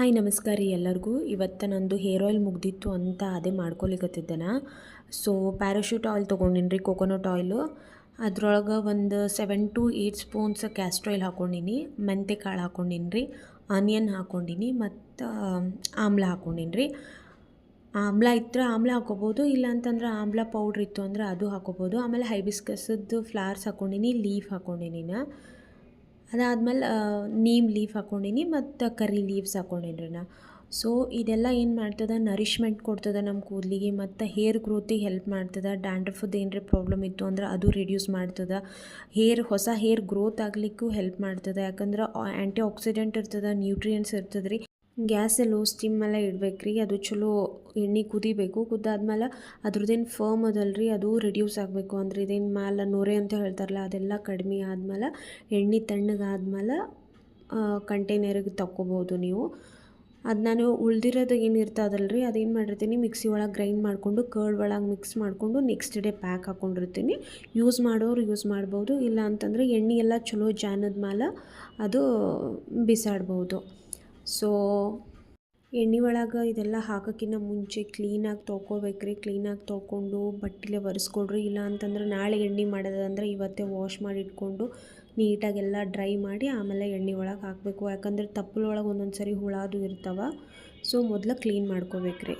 Hi, ನಮಸ್ಕಾರ ರೀ ಎಲ್ಲರಿಗೂ. ಇವತ್ತು ನಂದು ಹೇರ್ ಆಯಿಲ್ ಮುಗ್ದಿತ್ತು ಅಂತ ಅದೇ ಮಾಡ್ಕೊಲಿಕತ್ತಿದ್ದೇನ. ಸೊ ಪ್ಯಾರಾಶೂಟ್ ಆಯಿಲ್ ತೊಗೊಂಡಿನಿ ರೀ ಕೋಕೋನಟ್ ಆಯಿಲು ಅದ್ರೊಳಗೆ ಒಂದು seven to eight spoons castor oil ಹಾಕ್ಕೊಂಡಿನಿ ಮೆಂತೆ ಕಾಳು ಹಾಕ್ಕೊಂಡಿನಿ ರೀ ಆನಿಯನ್ ಹಾಕ್ಕೊಂಡಿನಿ ಮತ್ತು ಆಮ್ಲ ಹಾಕ್ಕೊಂಡಿನಿ ರೀ. ಆಮ್ಲ ಇದ್ರೆ ಆಮ್ಲ ಹಾಕೋಬೋದು ಇಲ್ಲ ಅಂತಂದ್ರೆ ಆಮ್ಲ ಪೌಡ್ರ್ ಇತ್ತು ಅಂದ್ರೆ ಅದು ಹಾಕೋಬೋದು. ಆಮೇಲೆ ಹೈಬಿಸ್ಕಸದ್ದು ಫ್ಲವರ್ಸ್ ಹಾಕ್ಕೊಂಡಿನಿ ಲೀಫ್ ಹಾಕ್ಕೊಂಡಿನಿ ಅದಾದ್ಮೇಲೆ ನೀಮ್ ಲೀಫ್ ಹಾಕ್ಕೊಂಡಿನಿ ಮತ್ತು ಕರಿ ಲೀವ್ಸ್ ಹಾಕ್ಕೊಂಡಿನಿ ರೀ ನಾ. ಸೊ ಇದೆಲ್ಲ ಏನು ಮಾಡ್ತದೆ? ನರಿಷ್ಮೆಂಟ್ ಕೊಡ್ತದೆ ನಮ್ಮ ಕೂದಲಿಗೆ ಮತ್ತು ಹೇರ್ ಗ್ರೋತಿಗೆ ಹೆಲ್ಪ್ ಮಾಡ್ತದೆ. ಡ್ಯಾಂಡ್ರಫದ್ದು ಏನರ ಪ್ರಾಬ್ಲಮ್ ಇತ್ತು ಅಂದ್ರೆ ಅದು ರಿಡ್ಯೂಸ್ ಮಾಡ್ತದೆ. ಹೇರ್ ಹೊಸ ಹೇರ್ ಗ್ರೋತ್ ಆಗಲಿಕ್ಕೂ ಹೆಲ್ಪ್ ಮಾಡ್ತದೆ. ಯಾಕಂದ್ರೆ ಆ್ಯಂಟಿ ಆಕ್ಸಿಡೆಂಟ್ ಇರ್ತದೆ ನ್ಯೂಟ್ರಿಯೆಂಟ್ಸ್ ಇರ್ತದೆ ಗ್ಯಾಸ್ ಲೋ ಸ್ಟೀಮ್ ಮೇಲೆ ಇಡ್ಬೇಕು ರೀ ಅದು ಚಲೋ ಎಣ್ಣೆ ಕುದಿಬೇಕು. ಕುದ್ದಾದ್ಮೇಲೆ ಅದ್ರದ್ದೇನು ಫರ್ಮ್ ಅದಲ್ಲ ರೀ ಅದು ರಿಡ್ಯೂಸ್ ಆಗಬೇಕು. ಅಂದ್ರೆ ಇದೇನು ಮ್ಯಾಲ ನೊರೆ ಅಂತ ಹೇಳ್ತಾರಲ್ಲ, ಅದೆಲ್ಲ ಕಡಿಮೆ ಆದ್ಮೇಲೆ ಎಣ್ಣೆ ತಣ್ಣಗಾದ್ಮೇಲೆ ಕಂಟೈನರಿಗೆ ತಕ್ಕೊಬೋದು ನೀವು. ಅದು ನಾನು ಉಳ್ದಿರೋದು ಏನು ಇರ್ತದಲ್ಲ ರೀ ಅದೇನು ಮಾಡಿರ್ತೀನಿ, ಮಿಕ್ಸಿ ಒಳಗೆ ಗ್ರೈಂಡ್ ಮಾಡಿಕೊಂಡು ಕರ್ಡ್ ಒಳಗೆ ಮಿಕ್ಸ್ ಮಾಡಿಕೊಂಡು ನೆಕ್ಸ್ಟ್ ಡೇ ಪ್ಯಾಕ್ ಹಾಕ್ಕೊಂಡಿರ್ತೀನಿ ಯೂಸ್ ಮಾಡೋರು ಯೂಸ್ ಮಾಡ್ಬೋದು ಇಲ್ಲ ಅಂತಂದರೆ ಎಣ್ಣೆ ಎಲ್ಲ ಚಲೋ ಜಾನದ ಮೇಲೆ ಅದು ಬಿಸಾಡ್ಬೋದು. ಸೊ ಎಣ್ಣೆ ಒಳಗೆ ಇದೆಲ್ಲ ಹಾಕೋಕ್ಕಿಂತ ಮುಂಚೆ ಕ್ಲೀನಾಗಿ ತೊಳ್ಕೊಬೇಕು ರೀ ಕ್ಲೀನಾಗಿ ತೊಳ್ಕೊಂಡು ಬಟ್ಟೆಲೆ ಒರೆಸ್ಕೊಡ್ರಿ. ಇಲ್ಲ ಅಂತಂದ್ರೆ ನಾಳೆ ಎಣ್ಣೆ ಮಾಡೋದಂದ್ರೆ ಇವತ್ತೇ ವಾಶ್ ಮಾಡಿ ಇಟ್ಕೊಂಡು ನೀಟಾಗೆಲ್ಲ ಡ್ರೈ ಮಾಡಿ ಆಮೇಲೆ ಎಣ್ಣೆ ಒಳಗೆ ಹಾಕಬೇಕು. ಯಾಕಂದ್ರೆ ತಪ್ಪಲೊಳಗೆ ಒಂದೊಂದು ಸರಿ ಹುಳ ಅದು ಇರ್ತಾವೆ. ಸೊ ಮೊದಲು ಕ್ಲೀನ್ ಮಾಡ್ಕೋಬೇಕು ರೀ